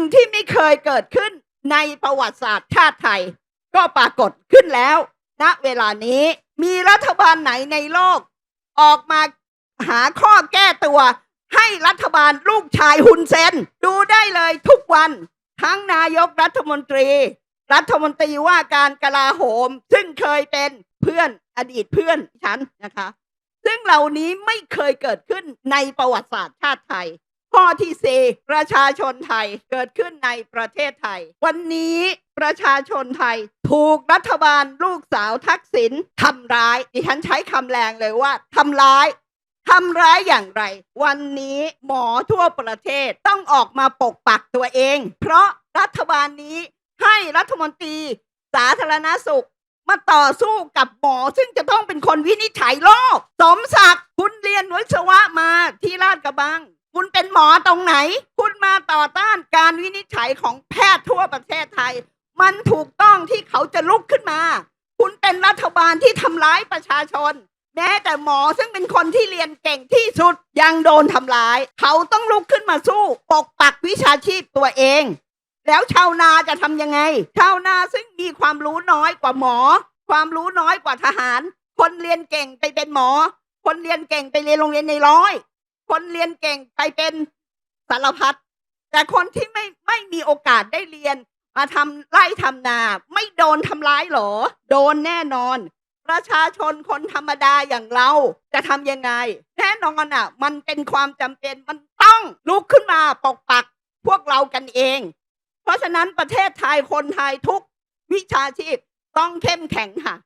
งที่ไม่เคยเกิดขึ้นในประวัติศาสตร์ชาติไทย ก็ปรากฏขึ้นแล้วณเวลานี้มีรัฐบาลไหนในโลก ออกมาหาข้อแก้ตัว ให้รัฐบาลลูกชายฮุนเซน ดูได้เลยทุกวัน ทั้งนายกรัฐมนตรี รัฐมนตรีว่าการกลาโหม ซึ่งเคยเป็นเพื่อนอดีตเพื่อนฉันนะคะ ซึ่งเหล่านี้ไม่เคยเกิดขึ้นในประวัติศาสตร์ชาติไทย ข้อที่สี่ประชาชนไทยเกิดขึ้นในประเทศไทย วันนี้ประชาชนไทยถูกรัฐบาลลูกสาวทักษิณทำร้าย ดิฉันใช้คำแรงเลยว่าทำร้ายทำร้ายอย่างไร วันนี้หมอทั่วประเทศต้องออกมาปกปักตัวเอง เพราะรัฐบาลนี้ให้รัฐมนตรี สาธารณสุข มาต่อสู้กับหมอ ซึ่งจะต้องเป็นคนวินิจฉัยโรคสมศักดิ์คุณเรียนวิศวะมาที่ราชกระบัง คุณเป็นหมอตรงไหน คุณมาต่อต้านการวินิจฉัยของแพทย์ทั่วประเทศไทย มันถูกต้องที่เขาจะลุกขึ้นมา คุณเป็นรัฐบาลที่ทำร้ายประชาชน แม้แต่หมอซึ่งเป็นคนที่เรียนเก่งที่สุดยังโดนทำร้าย เขาต้องลุกขึ้นมาสู้ ปกปักวิชาชีพตัวเอง แล้วชาวนาจะทำยังไง ชาวนาซึ่งมีความรู้น้อยกว่าหมอ ความรู้น้อยกว่าทหาร คนเรียนเก่งไปเป็นหมอ คนเรียนเก่งไปเรียนโรงเรียนในร้อย คนเรียนเก่งไปเป็นสารพัดแต่คนที่ไม่ไม่มีโอกาสได้เรียน มาทำไร่ทำนา ไม่โดนทำร้ายหรอ โดนแน่นอน ประชาชนคนธรรมดาอย่างเราจะทำยังไง แน่นอนอะ มันเป็นความจำเป็นมันต้องลุกขึ้นมาปกปักพวกเรากันเอง เพราะฉะนั้นประเทศไทยคนไทยทุกวิชาชีพต้องเข้มแข็งค่ะ